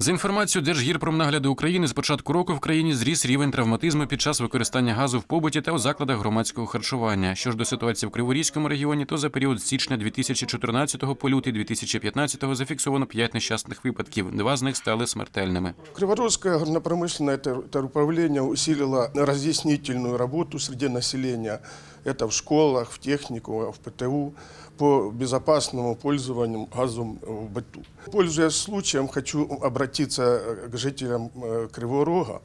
За інформацією Держгірпромнагляду України, з початку року в країні зріс рівень травматизму під час використання газу в побуті та у закладах громадського харчування. Що ж до ситуації в Криворізькому регіоні, то за період з січня 2014 по лютий 2015 зафіксовано 5 нещасних випадків. Два з них стали смертельними. Криворожское горнопромышленное тер- теруправление усилило разъяснительную работу среди населения. Это в школах, в технику, в ПТУ по безопасному пользованию газом в быту. Пользуясь случаем, хочу обратиться э, к жителям э, Кривого Рога,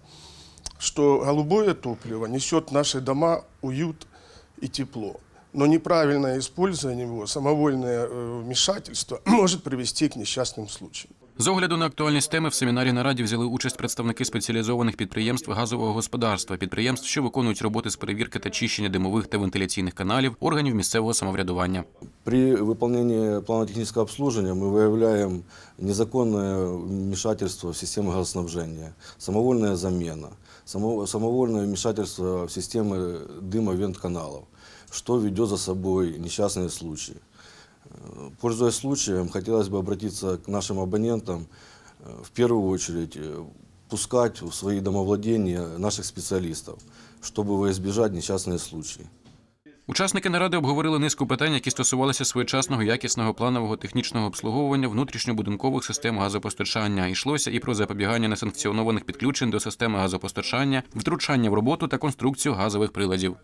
что голубое топливо несет в наши дома уют и тепло. Но неправильное использование его, самовольное э, вмешательство может привести к несчастным случаям. З огляду на актуальність теми в семінарі нараді взяли участь представники спеціалізованих підприємств газового господарства, підприємств, що виконують роботи з перевірки та чищення димових та вентиляційних каналів, органів місцевого самоврядування. При выполнении плана технического обслуживания мы выявляем незаконное вмешательство в систему газоснабжения, самовольная замена, само- самовольное вмешательство в системы дыма вент-каналов, что ведет за собой несчастные случаи. Пользуясь случаем, хотелось бы обратиться к нашим абонентам, э, в первую очередь, э, пускать в свои домовладения наших специалистов, чтобы избежать несчастные случаи. Учасники наради обговорили низку питань, які стосувалися своєчасного якісного планового технічного обслуговування внутрішньобудинкових систем газопостачання. Йшлося і про запобігання несанкціонованих підключень до системи газопостачання, втручання в роботу та конструкцію газових приладів.